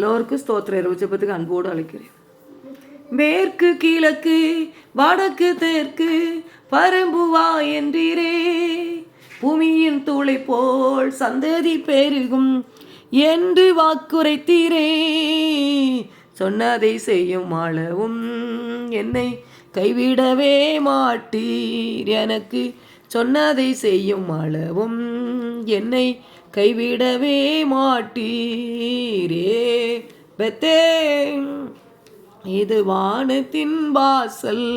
எல்லோருக்கும் ஸ்தோத்திர இரவு ஜெபத்துக்கு அன்போடு அழைக்கிறேன். மேற்கு கிழக்கு வடக்கு தெற்கு பரம்புவா என்றீரே பூமியின் தூளை போல் சந்ததி பெருகும் என்று வாக்குரைத்தீரே. சொன்னதை செய்யும் அளவும் என்னை கைவிடவே மாட்டீர். எனக்கு சொன்னதை செய்யும் அளவும் என்னை கைவிடவே மாட்டீரே. பெத்தே இது வானத்தின் வாசல்.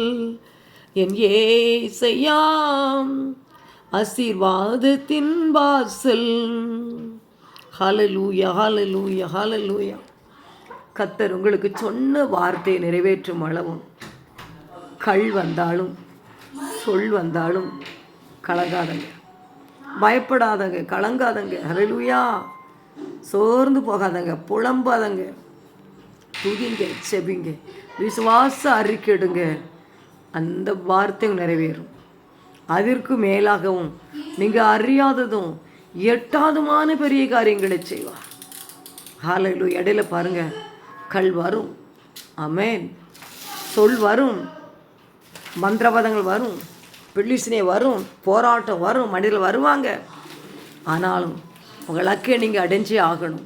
என் ஏசையாம் ஆசீர்வாதத்தின் வாசல். ஹalleluya ஹalleluya ஹalleluya. கத்தர் உங்களுக்கு சொன்ன வார்த்தையை நிறைவேற்றும் அளவும் கள் வந்தாலும் சொல் வந்தாலும் கலங்காதங்க பயப்படாதங்க கலங்காதங்க. ஹalleluya சோர்ந்து போகாதங்க புலம்பாதங்க. துதிங்க செபிங்க விசுவாச அறிக்கைடுங்க அந்த வார்த்தையும் நிறைவேறும். அதற்கு மேலாகவும் நீங்கள் அறியாததும் எட்டாதுமான பெரிய காரியங்களை செய்வார். ஹாலையிலு இடையில பாருங்க. கல் வரும். அமேன் சொல் வரும். மந்திரவாதங்கள் வரும். பிள்ளிசினை வரும் போராட்டம் வரும் மனிதர்கள் வருவாங்க. ஆனாலும் உங்கள் லக்கை நீங்கள் அடைஞ்சே ஆகணும்.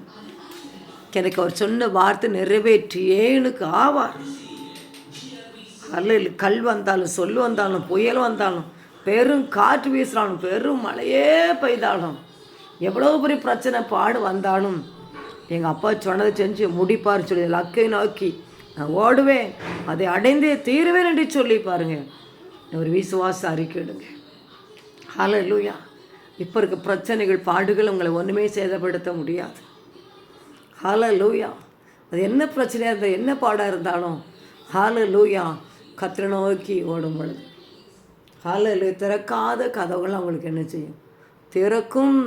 எனக்கு அவர் சொன்ன வார்த்தை நிறைவேற்றியே எனக்கு ஆவார். அல்ல கல் வந்தாலும் சொல் வந்தாலும் புயல் வந்தாலும் பெரும் காற்று வீசினாலும் பெரும் மழையே பெய்தாலும் எவ்வளோ பெரிய பிரச்சனை பாடு வந்தாலும் எங்கள் அப்பா சொன்னதை செஞ்சு முடிப்பார் சொல்லி லக்கை நோக்கி நான் ஓடுவேன் அதை அடைந்தே தீருவேன் என்று சொல்லி பாருங்கள் ஒரு விசுவாச அறிக்கையிடுங்க. ஹலலூயா இப்போ இருக்க பிரச்சனைகள் பாடுகள் உங்களை ஒன்றுமே சேதப்படுத்த முடியாது. ஹலலூயா அது என்ன பிரச்சனையாக இருந்தால் என்ன பாடாக இருந்தாலும் ஹலலூயா கத்திர நோக்கி ஓடும் பொழுது. ஹலலு திறக்காத கதவுகள் அவங்களுக்கு என்ன செய்யும்? திறக்கும்.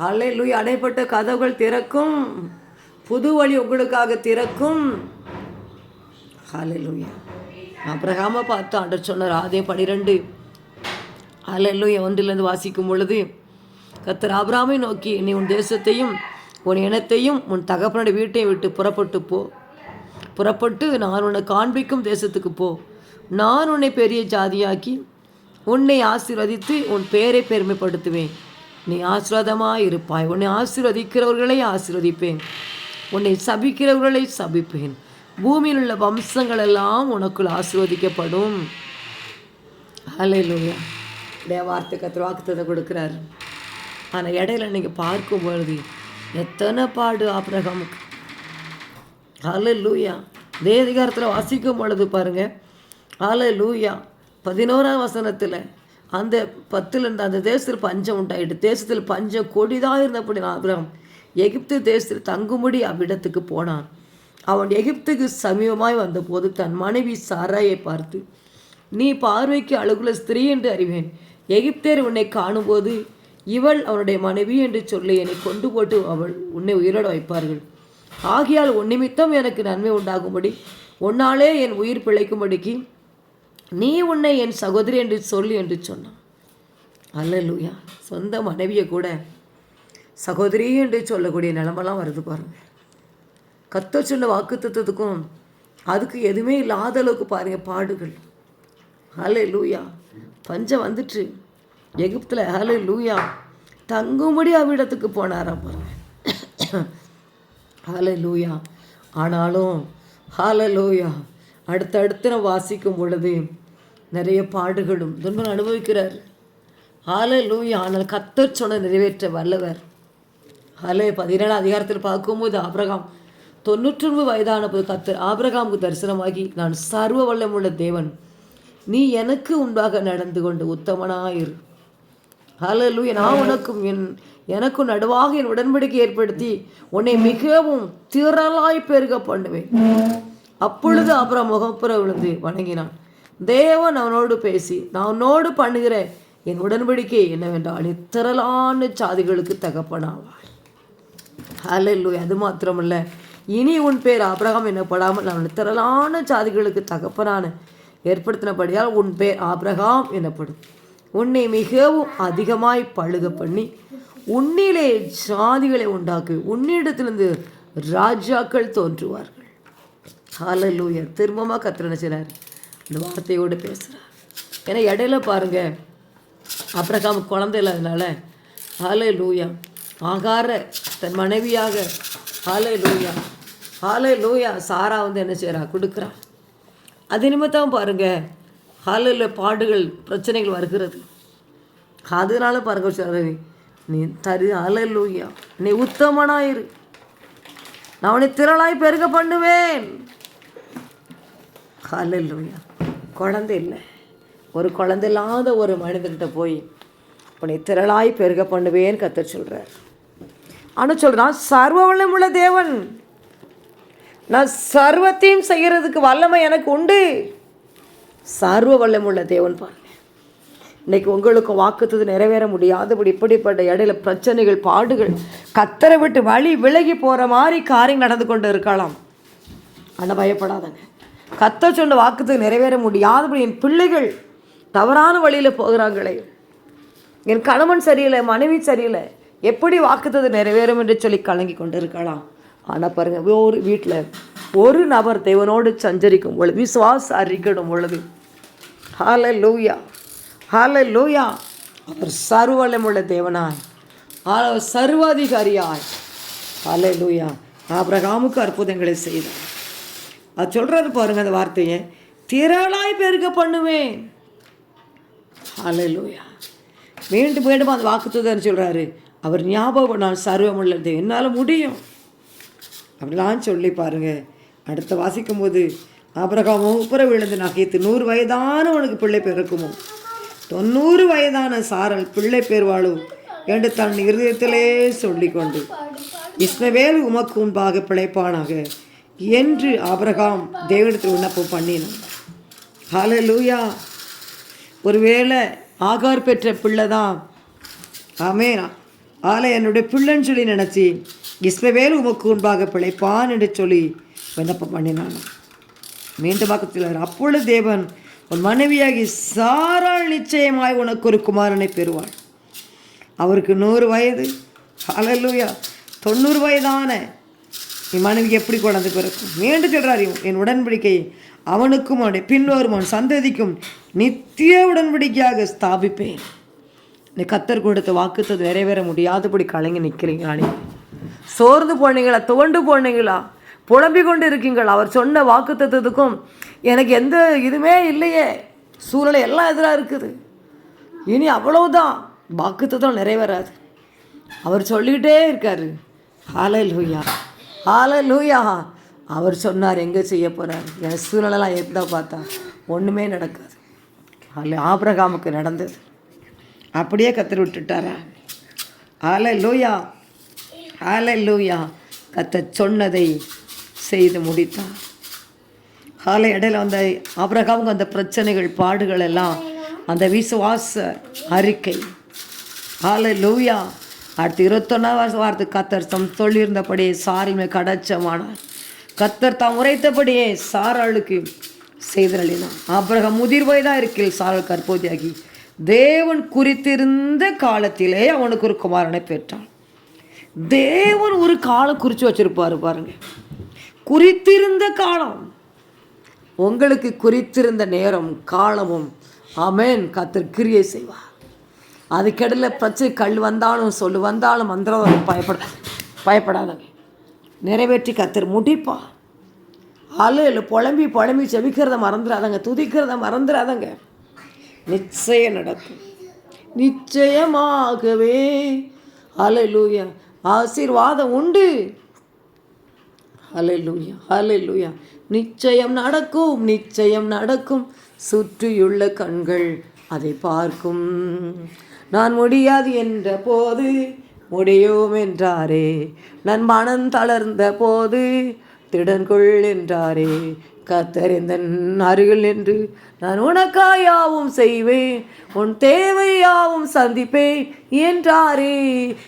ஹலலூயா லூயா அடைப்பட்ட கதவுகள் திறக்கும். புது வழி உங்களுக்காக திறக்கும். ஹலலூயா லூயா அப்ரஹாம பார்த்து ஆண்டர் சொன்னார் அதே பனிரெண்டு. ஹalleluya ஒன்றிலிருந்து வாசிக்கும் பொழுது கத்தர் ஆபிராமை நோக்கி நீ உன் தேசத்தையும் உன் இனத்தையும் உன் தகப்பனுடைய வீட்டையும் விட்டு புறப்பட்டு போ. புறப்பட்டு நான் உன்னை காண்பிக்கும் தேசத்துக்கு போ. நான் உன்னை பெரிய ஜாதியாக்கி உன்னை ஆசீர்வதித்து உன் பெயரை பெருமைப்படுத்துவேன். நீ ஆசீர்வாதமாக இருப்பாய். உன்னை ஆசீர்வதிக்கிறவர்களை ஆசீர்வதிப்பேன். உன்னை சபிக்கிறவர்களை சபிப்பேன். பூமியில் உள்ள வம்சங்கள் எல்லாம் உனக்குள் ஆசிர்வதிக்கப்படும். ஹalleluya உடைய வார்த்தை கத்திர வாக்குத்தத்தை கொடுக்குறாரு. ஆனால் இடையில நீங்கள் பார்க்கும் பொழுது எத்தனை பாடு ஆபிரகாமுக்கு. ஹலே லூயா வேதிகாரத்தில் வாசிக்கும் பொழுது பாருங்கள் அலை லூயா பதினோராம் வசனத்தில் அந்த பத்தில் இருந்த அந்த தேசத்தில் பஞ்சம் உண்டாயிட்டு தேசத்தில் பஞ்சம் கொடிதாக இருந்தபடி ஆப்ரகம் எகிப்து தேசத்தில் தங்கும்படி அவ்விடத்துக்கு போனான். அவன் எகிப்துக்கு சமீபமாய் வந்தபோது தன் மனைவி சாராயை பார்த்து நீ பார்வைக்கு அழகுள்ள ஸ்திரீ என்று அறிவேன். எகிப்தேர் உன்னை காணும்போது இவள் அவனுடைய மனைவி என்று சொல்லி என்னை கொண்டு போட்டு அவள் உன்னை உயிரோட வைப்பார்கள். ஆகையால் உன் நிமித்தம் எனக்கு நன்மை உண்டாகும்படி உன்னாலே என் உயிர் பிழைக்கும்படிக்கு நீ உன்னை என் சகோதரி என்று சொல்லி என்று சொன்னான். அல்ல லூயா சொந்த மனைவியை கூட சகோதரி என்று சொல்லக்கூடிய நிலமெல்லாம் வருது பாருங்கள் கத்த சொன்ன வாக்குத்தத்துக்கும் அதுக்கு எதுவுமே இல்லாத அளவுக்கு பாருங்க பாடுகள். ஹலே லூயா பஞ்சம் வந்துட்டு. எகிப்தில் ஹலே லூயா தங்கும்படி அவ்விடத்துக்கு போனாராம் பாருங்க. ஹலே லூயா ஆனாலும் ஹால லூயா அடுத்தடுத்து நான் வாசிக்கும் பொழுது நிறைய பாடுகளும் துன்பம் அனுபவிக்கிறார். ஹால லூயா ஆனால் கத்தர் சொன்ன நிறைவேற்ற வல்லவர். ஹலே பதினேழாம் அதிகாரத்தில் பார்க்கும்போது அப்ரகம் தொண்ணூற்றொன்பது வயதான போது கத்தர் ஆபிரகாமுக்கு தரிசனமாகி நான் சர்வ வல்லமுள்ள தேவன். நீ எனக்கு உண்டாக நடந்து கொண்டு உத்தமனாயிரு. ஹalleluya. நான் உனக்கும் என் எனக்கும் நடுவாக என் உடன்படிக்கை ஏற்படுத்தி உன்னை மிகவும் திரளாய் பெருக பண்ணுவேன். அப்பொழுது அப்புறம் முகப்புற விழுந்து வணங்கினான். தேவன் அவனோடு பேசி நான் உன்னோடு பண்ணுகிற என் உடன்படிக்கை என்னவென்றால் நீ திரளான சாதிகளுக்கு தகப்பனாவாய். ஹalleluya. அது மாத்திரமல்ல இனி உன் பேர் ஆபிரகாம் எனப்படாமல் நான் திரளான சாதிகளுக்கு தகப்பனான ஏற்படுத்தினபடியால் உன் பேர் ஆபிரகாம் எனப்படும். உன்னை மிகவும் அதிகமாய் பழுக பண்ணி உன்னிலே ஜாதிகளை உண்டாக்கு உன்னிடத்திலிருந்து ராஜாக்கள் தோன்றுவார்கள். ஹalleluya. திரும்பமாக கத்திர இந்த வார்த்தையோடு பேசுகிறார் ஏன்னா இடையில பாருங்க அப்புறம் குழந்தை இல்லாதனால ஹாலே லூயா ஆகார தன் மனைவியாக ஹாலே லூயா ஹாலே லூயா சாரா வந்து என்ன செய்கிறா கொடுக்குறா. அது நிமித்தம் பாருங்கள் ஹாலில் பாடுகள் பிரச்சனைகள் வருகிறது. அதனால பாருங்க சொல்றது நீ தரு ஹalleluya. நீ உத்தமனாயிரு நான் உன்னை திரளாய் பெருக பண்ணுவேன். ஹalleluya. குழந்தை இல்லை. ஒரு குழந்தை இல்லாத ஒரு மனிதன்கிட்ட போய் உன்னை திரளாய் பெருக பண்ணுவேன்னு கத்த சொல்கிறார் ஆனால் சொல்கிறான் சர்வ வல்லமுள்ள தேவன் நான் சர்வத்தையும் செய்கிறதுக்கு வல்லமை எனக்கு உண்டு. சர்வ வல்லமுள்ள தேவன் பாருங்க. இன்னைக்கு உங்களுக்கு வாக்குத்தது நிறைவேற முடியாதபடி இப்படிப்பட்ட இடையில பிரச்சனைகள் பாடுகள் கத்தரை விட்டு வழி விலகி போகிற மாதிரி காரியம் நடந்து கொண்டு இருக்கலாம். ஆனால் பயப்படாதங்க. கத்த சொன்ன வாக்குத்தது நிறைவேற முடியாதபடி என் பிள்ளைகள் தவறான வழியில் போகிறாங்களே என் கணவன் சரியில்லை மனைவி சரியில்லை. எப்படி வாக்குத்தது நிறைவேறும் என்று சொல்லி கலங்கி கொண்டு இருக்கலாம் ஆனால் பாருங்கள் ஒரு வீட்டில் ஒரு நபர் தேவனோடு சஞ்சரிக்கும் பொழுது விசுவாச அறிக்கணும் பொழுது ஹால லூயா ஹால லூயா அவர் சர்வலமுள்ள தேவனாய் சர்வாதிகாரியாய் ஹால லூயா ஆபிரகாமுக்கு அற்புதங்களை செய்தார். அது சொல்கிறது பாருங்க அந்த வார்த்தையை திரளாய் பெருக பண்ணுவேன். ஹalleluya. மீண்டும் மீண்டும் அந்த வாக்குத்தூதர் சொல்கிறாரு அவர் ஞாபகம் நான் சர்வமுள்ளது என்னால் முடியும். அப்படிலாம் சொல்லி பாருங்கள் அடுத்த வாசிக்கும் போது ஆபிரகாமோ உப்புற விழுந்து நகைத்து நூறு வயதானவனுக்கு பிள்ளை பிறக்குமோ தொண்ணூறு வயதான சாரல் பிள்ளை பெறுவாளோ என்று தன் இருதயத்திலே சொல்லிக்கொண்டு இஸ்மவேல் உமக்கு முன்பாக பிழைப்பானாக? என்று ஆபிரகாம் தேவனத்தில் விண்ணப்பம் பண்ணினான். லூயா ஒருவேளை ஆகார் பெற்ற பிள்ளை தான். ஆமேனா. ஆலை என்னுடைய பிள்ளைன்னு சொல்லி நினச்சி இஸ்மவேல் உமக்கு முன்பாக பிழைப்பான் என்று சொல்லி விண்ணப்பம் பண்ணினான். மீண்டும் பக்கத்தில் அப்பொழுது தேவன் உன் மனைவியாகி சாரால் நிச்சயமாய் உனக்கு ஒரு குமாரனை பெறுவாள் அவருக்கு நூறு வயது. அலல்லூயா தொண்ணூறு வயதான என் மனைவி எப்படி குழந்தை பிறக்கும்? மீண்டும் சொல்கிறார் என் உடன்படிக்கை அவனுக்கும் அவனுடைய பின்வரும் அவன் சந்ததிக்கும் நித்திய உடன்படிக்கையாக ஸ்தாபிப்பேன். நீ கத்தர் கொடுத்த வாக்குத்தது நிறைவேற முடியாதபடி கலங்கி நிற்கிறீங்களா நீ சோர்ந்து போனீங்களா? துவண்டு போனீங்களா? புலம்பிக் கொண்டு இருக்கீங்களா அவர் சொன்ன வாக்குத்தத்துக்கும் எனக்கு எந்த இதுவுமே இல்லையே. சூழ்நிலை எல்லாம் எதிராக இருக்குது. இனி அவ்வளவுதான். வாக்குத்தத்தம் நிறைவேறாது. அவர் சொல்லிக்கிட்டே இருக்காரு. ஹாலை லூயா ஹாலை லூயா அவர் சொன்னார் எங்கே செய்ய போகிறார் என் சூழ்நிலைலாம் எந்த பார்த்தா ஒன்றுமே நடக்காது. அல்ல ஆபிரகாமுக்கு நடந்தது. அப்படியே கத்தர் விட்டுட்டாரா? ஆலை லூயா ஆலை லூயா கத்த சொன்னதை செய்து முடித்தார். காலை இடையில வந்த ஆபிரகாமுக்கு அந்த பிரச்சனைகள் பாடுகள் எல்லாம் அந்த விசுவாச அறிக்கை. ஆலை லூயா அடுத்து இருபத்தொன்னாவது வாரத்துக்கு கத்தர் தம் சொல்லியிருந்தபடியே சாரிமை கடச்சமானார் கத்தர் தாம் உரைத்தபடியே சாராளுக்கு செய்தலினான் ஆபிரகாம் முதிர்வை தான் இருக்கில் சாரல் கற்போதியாகி தேவன் குறித்திருந்த காலத்திலே அவனுக்கு ஒரு குமாரனை பெற்றான். தேவன் ஒரு காலம் குறித்து வச்சிருப்பாரு பாருங்க. குறித்திருந்த காலம். உங்களுக்கு குறித்திருந்த நேரம் காலமும் அமேன் கத்தர் கிரியை செய்வார். அதுக்கிடையில பிரச்சனை கல் வந்தாலும் சொல்லு வந்தாலும் மந்திரம் பயப்பட பயப்படாதங்க. நிறைவேற்றி கத்தர் முடிப்பா இல்லை புலம்பி புலம்பி செவிக்கிறத மறந்துடாதங்க துதிக்கிறத மறந்துடாதங்க நிச்சயம் நடக்கும். நிச்சயமாகவே. அலையிலூயா ஆசீர்வாதம் உண்டு. ஹalleluya ஹalleluya. நிச்சயம் நடக்கும் நிச்சயம் நடக்கும். சுற்றியுள்ள கண்கள் அதை பார்க்கும். நான் முடியாது என்ற போது முடியும் என்றாரே. நான் மனம் தளர்ந்த போது திடன்கொள் என்றாரே. கத்தறிந்தன் அருகில் என்று நான் உனக்காயாவும் செய்வேன் உன் தேவையாவும் சந்திப்பேன் என்றாரே.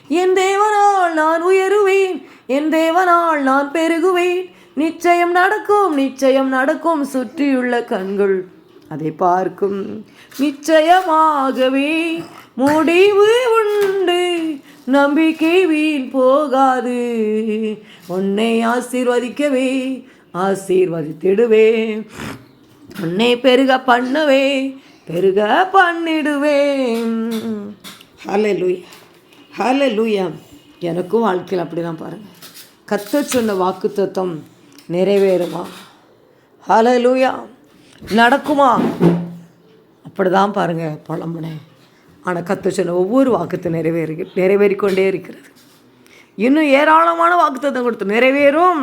என் தேவனால் நான் உயருவேன் என் தேவனால் நான் பெருகுவேன். நிச்சயம் நடக்கும் நிச்சயம் நடக்கும் சுற்றியுள்ள கண்கள் அதை பார்க்கும். நிச்சயமாகவே முடிவு உண்டு நம்பிக்கை வீண் போகாது. உன்னை ஆசீர்வதிக்கவே ஆசீர்வதித்திடுவே. உன்னை பெருக பண்ணவே பெருக பண்ணிடுவேன் ஹalleluya லூயா எனக்கும் வாழ்க்கையில் அப்படி தான் பாருங்கள் கத்த சொன்ன வாக்குத்தத்தம் நிறைவேறுமா? லூயா நடக்குமா? அப்படிதான் பாருங்க புலம்புனேன் ஆனால் கத்த சொன்ன ஒவ்வொரு வாக்குத்தை நிறைவேறி நிறைவேறிக்கொண்டே இருக்கிறது. இன்னும் ஏராளமான வாக்குத்தத்தம் கொடுத்து நிறைவேறும்.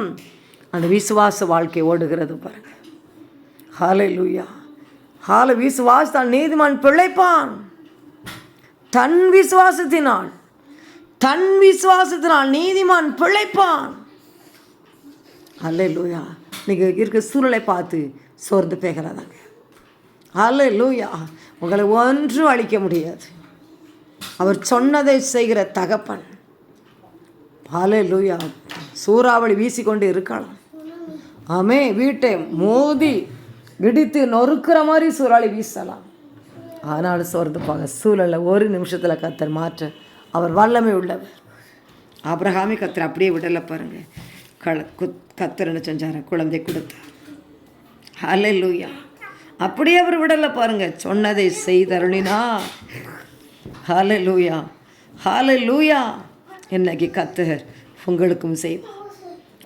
அந்த விசுவாச வாழ்க்கை ஓடுகிறது பாருங்க. ஹாலை லூயா ஹால விசுவாசத்தால் நீதிமான் பிழைப்பான். தன் விசுவாசத்தினால் தன் விசுவாசத்தினால் நீதிமான் பிழைப்பான். அல்ல லூயா நீங்கள் இருக்க சூழலை பார்த்து சோர்ந்து பேகிறதாங்க அல்ல லூயா உங்களை ஒன்றும் அழிக்க முடியாது. அவர் சொன்னதை செய்கிற தகப்பன். அல்ல லூயா சூறாவளி வீசிக்கொண்டு இருக்கலாம். ஆமே வீட்டை மோதி இடித்து நொறுக்கிற மாதிரி சூறாளி வீசலாம். ஆனாலும் சோர்ந்துப்பாங்க சூழலை ஒரு நிமிஷத்தில் கத்தர் மாற்ற. அவர் வல்லமை உள்ளவர். அப்ரஹாமி கத்தர் அப்படியே விடலை பாருங்க. கள குத் கத்தர் என்ன செஞ்சார்? குழந்தை கொடுத்தார். ஹலே லூயா அப்படியே அவர் விடலை பாருங்க. சொன்னதை செய்தருளினா. ஹால லூயா ஹால லூயா இன்னைக்கு கத்தர் உங்களுக்கும் செய்வார்.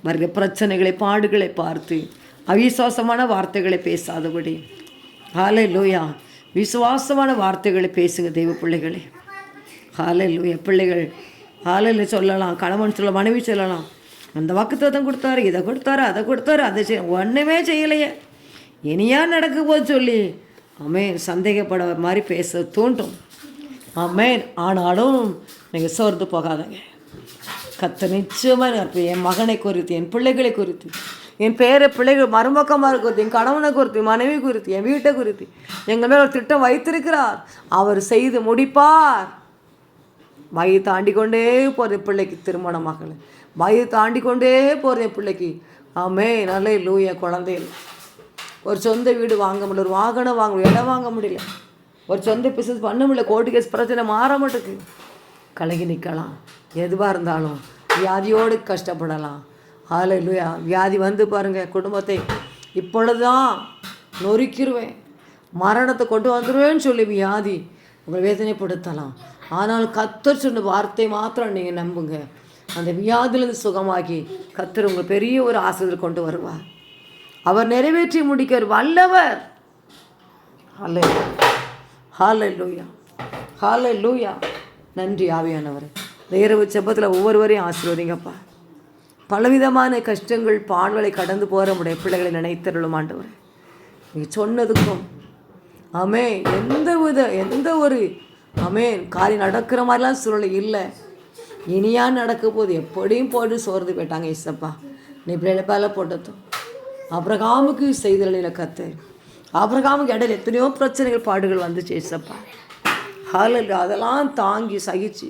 வருகிற பிரச்சனைகளை பாடுகளை பார்த்து அவிசுவாசமான வார்த்தைகளை பேசாதபடி. ஹாலே லூயா விசுவாசமான வார்த்தைகளை பேசுங்க தெய்வ பிள்ளைகளே. ஹாலே லூயா பிள்ளைகள் ஹாலையில் சொல்லலாம் கணவன் சொல்ல மனைவி சொல்லலாம். அந்த வாக்குத்தத்தம் கொடுத்தாரு இதை கொடுத்தாரு அதை கொடுத்தாரு அதை செய் ஒன்றுமே செய்யலையே. இனியா நடக்க போது சொல்லி அமேன் சந்தேகப்பட மாதிரி பேச தூண்டும் அமேன் ஆனாலும் நீங்கள் சோர்ந்து போகாதங்க. கத்த நிச்சயமாக இருப்பேன் என் மகனை குறித்து என் பிள்ளைகளை குறித்து என் பேரை பிள்ளைகள் மருமக்கமாக குறித்து என் கணவனை குறித்து மனைவி குறித்து என் வீட்டை குறித்து எங்கள் மேலே ஒரு திட்டம் வைத்திருக்கிறார். அவர் செய்து முடிப்பார். வயது தாண்டி கொண்டே போகிற பிள்ளைக்கு திருமணமாகல வயது தாண்டி கொண்டே போகிற என் பிள்ளைக்கு. ஆமே நல்ல லூய குழந்தைகள். ஒரு சொந்த வீடு வாங்க முடியல ஒரு வாகனம் வாங்க முடியல இடம் வாங்க முடியல. ஒரு சொந்த பிசினஸ் பண்ண முடியல கோர்ட்டு கேஸ் பிரச்சனை மாற மாட்டேங்குது. கலகி நிற்கலாம். எதுவாக இருந்தாலும் வியாதியோடு கஷ்டப்படலாம். அதில் இல்லையா வியாதி வந்து பாருங்கள் குடும்பத்தை இப்பொழுதுதான் நொறுக்கிடுவேன் மரணத்தை கொண்டு வந்துடுவேன்னு சொல்லி வியாதி உங்களை வேதனைப்படுத்தலாம். ஆனால் கத்தர் சொன்ன வார்த்தை மாத்திரம் நீங்கள் நம்புங்க. அந்த வியாதியிலிருந்து சுகமாகி கத்தர் உங்களை பெரிய ஒரு ஆசிரியர் கொண்டு வருவார். அவர் நிறைவேற்றி முடிக்க வல்லவர். ஹாலை ஹாலே லூயா ஹாலே லூயா நன்றி ஆவியானவர். இந்த இரவு செப்பத்தில் ஒவ்வொருவரையும் ஆசீர்வதிங்கப்பா. பலவிதமான கஷ்டங்கள் பாடுகளை கடந்து போகிற நம்முடைய பிள்ளைகளை நினைத்தருளும் ஆண்டவர். நீங்கள் சொன்னதுக்கும் அமே எந்த வித எந்த ஒரு அமே காரியம் நடக்கிற மாதிரிலாம் சூழ்நிலை இல்லை. இனியா நடக்க போது எப்படியும் போட்டு சோர்ந்து போயிட்டாங்க இசப்பா நீ பிள்ளைப்பால போட்டதும் அப்ரகாமுக்கு செய்தலில் கத்து அப்ரகாமுக்கு இடையில எத்தனையோ பிரச்சனைகள் பாடுகள் வந்துச்சு இசப்பா ஹாலில் அதெல்லாம் தாங்கி சகிச்சு.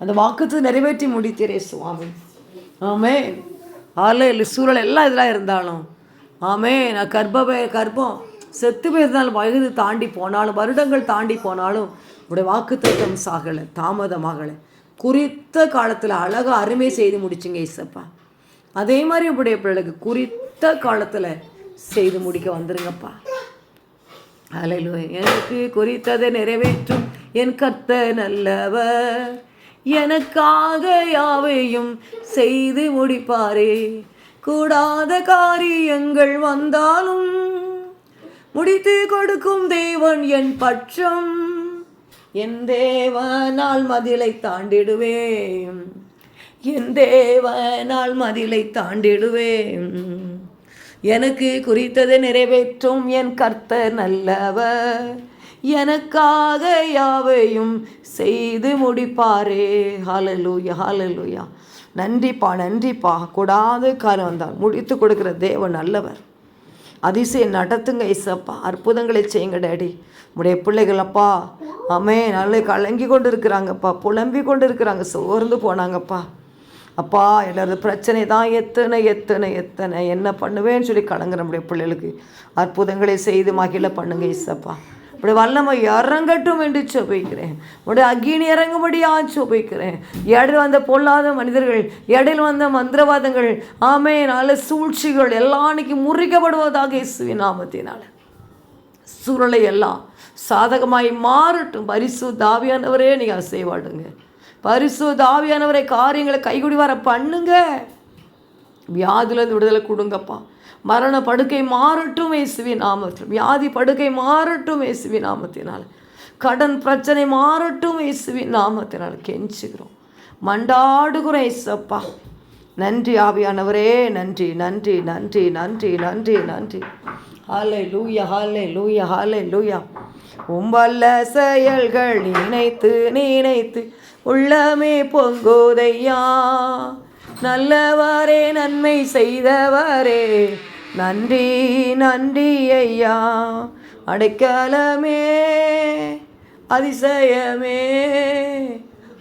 அந்த வாக்குத்து நிறைவேற்றி முடித்தீரே சுவாமி. ஆமே ஹாலில் சூழல் எல்லாம் இதெல்லாம் இருந்தாலும். ஆமே நான் கர்ப்ப கர்ப்பம் செத்து போயிருந்தாலும் வயது தாண்டி போனாலும் வருடங்கள் தாண்டி போனாலும் உடைய வாக்குத்தத்தம் சாகலை தாமதமாகலை. குறித்த காலத்தில் அழகாக அருமை செய்து முடிச்சிங்க இசப்பா அதே மாதிரி உடைய பிள்ளைக்கு குறித்த காலத்தில் செய்து முடிக்க வந்துருங்கப்பா. அலையிலு எனக்கு குறித்ததை நிறைவேற்றும் என் கத்த நல்லவர். எனக்காக யாவையும் செய்து முடிப்பாரே. கூடாத காரியங்கள் வந்தாலும் முடித்து கொடுக்கும் தேவன் என் பட்சம் என் தேவனால் மதிலை தாண்டிடுவேன். என் தேவனால் மதிலை தாண்டிடுவேன். எனக்கு குறித்ததை நிறைவேற்றும் என் கர்த்தர் நல்லவர். எனக்காக யாவையும் செய்து முடிப்பாரே. ஹாலலூயா ஹாலலூயா நன்றிப்பா நன்றிப்பா. கூடாத காலம் வந்தால் முடித்து கொடுக்குற தேவன் நல்லவர். அதிசயம் நடத்துங்க ஐசப்பா அற்புதங்களை செய்யுங்க டேடி. உடைய பிள்ளைகளப்பா. அமே நல்ல கலங்கி கொண்டு இருக்கிறாங்கப்பா புலம்பி கொண்டு இருக்கிறாங்க சோர்ந்து போனாங்கப்பா. அப்பா எல்லாரது பிரச்சனை தான் எத்தனை எத்தனை எத்தனை. என்ன பண்ணுவேன்னு சொல்லி கலங்குற நம்முடைய பிள்ளைகளுக்கு அற்புதங்களை செய்து மகிழ பண்ணுங்க இசப்பா. உடைய வல்லமை இறங்கட்டும் என்று சொபிக்கிறேன். உடைய அக்னி இறங்கும்படியா சொபிக்கிறேன். இடையில் வந்த பொல்லாத மனிதர்கள் இடையில் வந்த மந்திரவாதங்கள் ஆமே நல்ல சூழ்ச்சிகள் எல்லாம் அன்னைக்கு முறிக்கப்படுவதாக இயேசுவின் நாமத்தினால. சூழலை எல்லாம் சாதகமாய் மாறட்டும். பரிசு தாவியானவரே நீங்கள் அசைவாடுங்க பரிசு தாவியானவரை காரியங்களை கைகுடி வர பண்ணுங்க. வியாதியிலேருந்து விடுதலை கொடுங்கப்பா. மரண படுக்கை மாறட்டும் இயேசுவி நாமத்தில். வியாதி படுக்கை மாறட்டும் இயேசுவி நாமத்தினால். கடன் பிரச்சனை மாறட்டும் இயேசுவி நாமத்தினால். கெஞ்சுகிறோம். மண்டாடுகிறோம் இயேசப்பா. நன்றி ஆவியானவரே நன்றி நன்றி நன்றி நன்றி நன்றி நன்றி. ஹாலே லூயா ஹாலே லூயா ஹாலே லூயா உம்பல்ல செயல்கள் நினைத்து நினைத்து உள்ளமே பொங்குதையா. நல்லவரே நன்மை செய்தவரே. நன்றி நன்றி ஐயா. அடைக்கலமே அதிசயமே.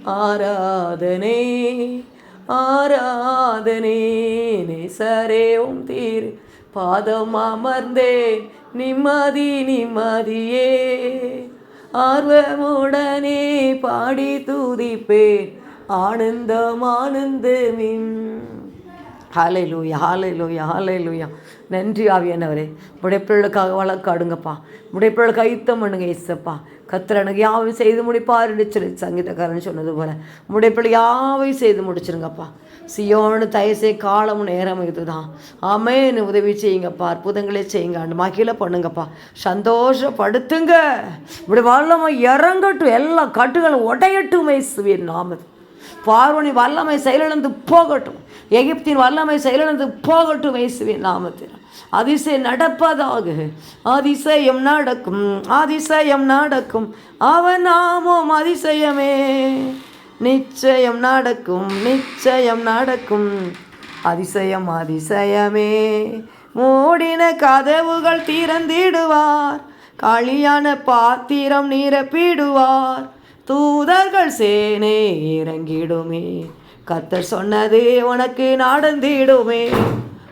ஆராதனை ஆராதனை. நேசரே உம் தீர். பாதம் அமர்ந்தே நிம்மதி நிம்மதியே. ஆர்வமுடனே பாடி துதிப்பேன். ஆனந்தம் ஆனந்தமின். ஹாலை லூயா ஹாலை லூயா ஹாலை லூயா நன்றி ஆவியானவரே. முடைப்பிள்ளைக்காக வழக்காடுங்கப்பா. முடைப்பிள்ளை கைத்தம் பண்ணுங்க இசப்பா கத்திர எனக்கு யாவையும் செய்து முடிப்பாருன்னு சொல்லி சங்கீதக்காரன் சொன்னது போல. முடைப்பிள்ளை யாவையும் செய்து முடிச்சிருங்கப்பா. சியோன்னு தயசே காலம் நேரம் இதுதான் ஆமேன்னு உதவி செய்யுங்கப்பா. அற்புதங்களே செய்யுங்க. அந்த மகிழ பண்ணுங்கப்பா. சந்தோஷப்படுத்துங்க. இப்படி வல்லமை இறங்கட்டும். எல்லா கட்டுகளும் உடையட்டுமே இயேசுவின் நாமது பார்வனி வல்லமை செயலிழந்து போகட்டும். எகிப்தின் வல்லமை செயலிழந்து போகட்டும் இயேசுவின் நாமத்தில். அதிசயம் நடப்பதாக அதிசயம் நடக்கும் அதிசயம் நடக்கும். அவன் நாமும் அதிசயமே. நிச்சயம் நடக்கும் நிச்சயம் நடக்கும். அதிசயம் அதிசயமே. மூடின கதவுகள் திறந்திடுவார். காளியான பாத்திரம் நிரப்பிடுவார். தூதர்கள் சேனே இறங்கிடுமே. கத்தர் சொன்னது உனக்கு நடந்திடுமே.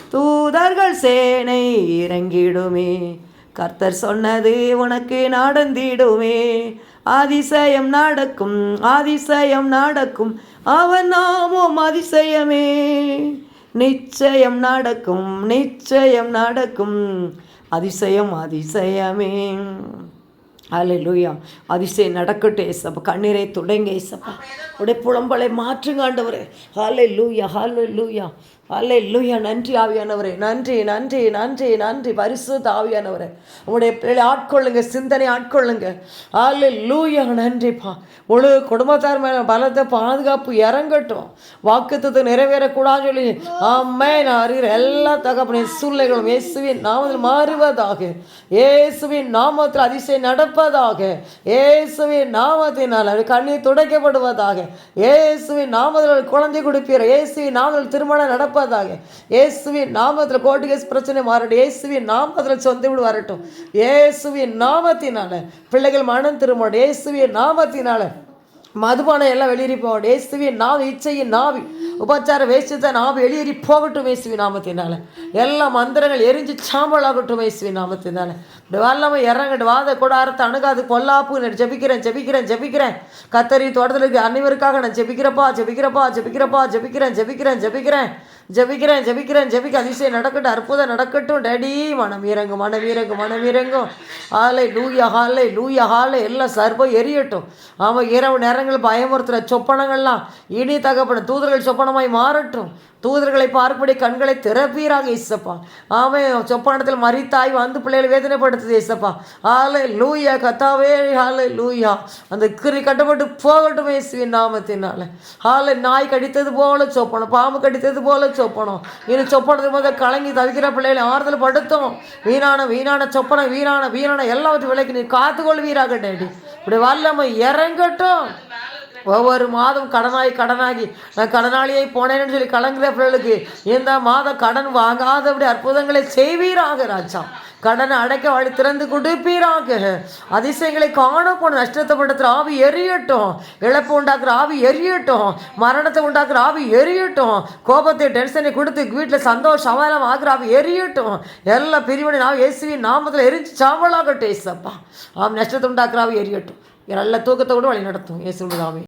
தூதர்கள் சேனை இறங்கிடுமே. கர்த்தர் சொன்னது உனக்கு நடந்திடுமே. அதிசயம் நடக்கும் அதிசயம் நடக்கும் அவன் நாமும் அதிசயமே. நிச்சயம் நடக்கும் நிச்சயம் நடக்கும் அதிசயம் அதிசயமே. அலை லூயா அதிசயம் நடக்கட்டும் ஏசப்பா. கண்ணீரை தொடங்க ஏசப்பா. உடைய புலம்பலை மாற்றுங்க ஆண்டவரே. ஹாலே லூயா ஹாலை லூயா அல்ல லூயா நன்றி ஆவியானவரே நன்றி நன்றி நன்றி நன்றி பரிசு ஆவியானவரே. உங்களுடைய பிள்ளை ஆட்கொள்ளுங்க சிந்தனை ஆட்கொள்ளுங்க. அல்ல லூயா நன்றிப்பா. முழு குடும்பத்தார் மேலே பலத்த பாதுகாப்பு இறங்கட்டும். வாக்குத்தத்தை நிறைவேறக்கூடாது சொல்லி அம்மே நான் அறிகிற எல்லா தகப்பனையும் சூழ்நிலைகளும் இயேசுவின் நாமத்தில் மாறுவதாக. இயேசுவின் நாமத்தில் அதிசயம் நடப்பதாக. இயேசுவின் நாமத்தினால் அது கண்ணீர் துடைக்கப்படுவதாக. இயேசுவின் நாமத்தில் குழந்தை கொடுப்பீர். இயேசுவின் நாமத்தில் திருமணம் நடப்ப நடப்பதாக இயேசுவின் நாமத்தில் கோர்ட்டு கேஸ் பிரச்சனை மாறட்டும். இயேசுவின் நாமத்தில் சொந்த வீடு வரட்டும். இயேசுவின் நாமத்தினால பிள்ளைகள் மனம் திரும்பணும். இயேசுவின் நாமத்தினால மதுபானம் எல்லாம் வெளியேறி போகட்டும் இயேசுவின் நாவி இச்சையின் நாவி உபச்சார வேஷத்தை நாவி வெளியேறி போகட்டும் இயேசுவி நாமத்தினால. எல்லா மந்திரங்கள் எரிஞ்சு சாம்பலாகட்டும் இயேசுவி நாமத்தினால. இப்படி வல்லாம இறங்கட்டு வாத கூடாரத்தை அணுகாது கொல்லாப்பு நான் ஜெபிக்கிறேன் ஜெபிக்கிறேன் ஜெபிக்கிறேன். கத்தரி தோட்டத்திற்கு அனைவருக்காக நான் ஜெபிக்கிறப்பா ஜெபிக்கிறப்பா ஜெபிக்கிறப்பா ஜெபிக்கிறேன் ஜெபிக்கிறேன் ஜெபிக்கிறேன். ஜெபிக்கிறேன் ஜெபிக்கிறேன் ஜெபிக்க அதிசயம் நடக்கட்டும் அற்புதம் நடக்கட்டும். டேடி மனம் இறங்கும் மனம் இறங்கும் மனம் இறங்கும். ஆலை லூயா ஹாலை லூயா ஹாலை எல்லாம் சர்வம் எரியட்டும். ஆமாம் இரவு நேரங்கள் பயமுறுத்துகிற சொப்பனங்கள்லாம் இனி தகப்பன தூதர்கள் சொப்பனமாய் மாறட்டும். தூதர்களை பார்ப்படி கண்களை திறப்பீராக இசப்பா ஆமே சொப்பானத்தில் மறித்தாய் வந்து பிள்ளைகளை வேதனைப்படுத்துது இசப்பா ஆலை லூயா கத்தாவே ஹாலை லூயா அந்த கிரி கட்டப்பட்டு போகட்டும் இயேசுவின் நாமத்தினால. ஹாலை நாய் கடித்தது போல சொப்பணும் பாம்பு கடித்தது போல சொப்பணும் இனி சொப்பனத்துக்கு முதல் கலங்கி தவிக்கிற பிள்ளைகளை ஆறுதல் படுத்தும். வீணான வீணான சொப்பனம் வீணான வீணான எல்லாவற்றையும் விலைக்கு நீ காத்துக்கொள்வீராக டேடி. இப்படி வல்லமை இறங்கட்டும். ஒவ்வொரு மாதம் கடனாகி கடனாகி. நான் கடனாளியை போனேன்னு சொல்லி கலங்குற பிள்ளைகளுக்கு இந்த மாதம் கடன் வாங்காதபடி அற்புதங்களை செய்வீராக ராஜா. கடனை அடைக்க வழி திறந்து கொடுப்பீராக. அதிசயங்களை காணப்போன நஷ்டத்தை படுத்துகிற ஆவி எரியட்டும். இழப்பு உண்டாக்குற ஆவி எரியட்டும். மரணத்தை உண்டாக்குற ஆவி எரியட்டும். கோபத்தை டென்ஷனை கொடுத்து வீட்டில் சந்தோஷம் அவலம் ஆகிற ஆவி எரியட்டும். எல்லா பிரிவினை நான் இயேசுவின் நாமத்தில் எரிஞ்சு சாம்பலாகட்டும் ஏசப்பா. ஆம் நஷ்டத்தை உண்டாக்குற ஆவி எரியட்டும். நல்ல தூக்கத்தை கூட வழி நடத்தும் இயேசுவின் ஆவி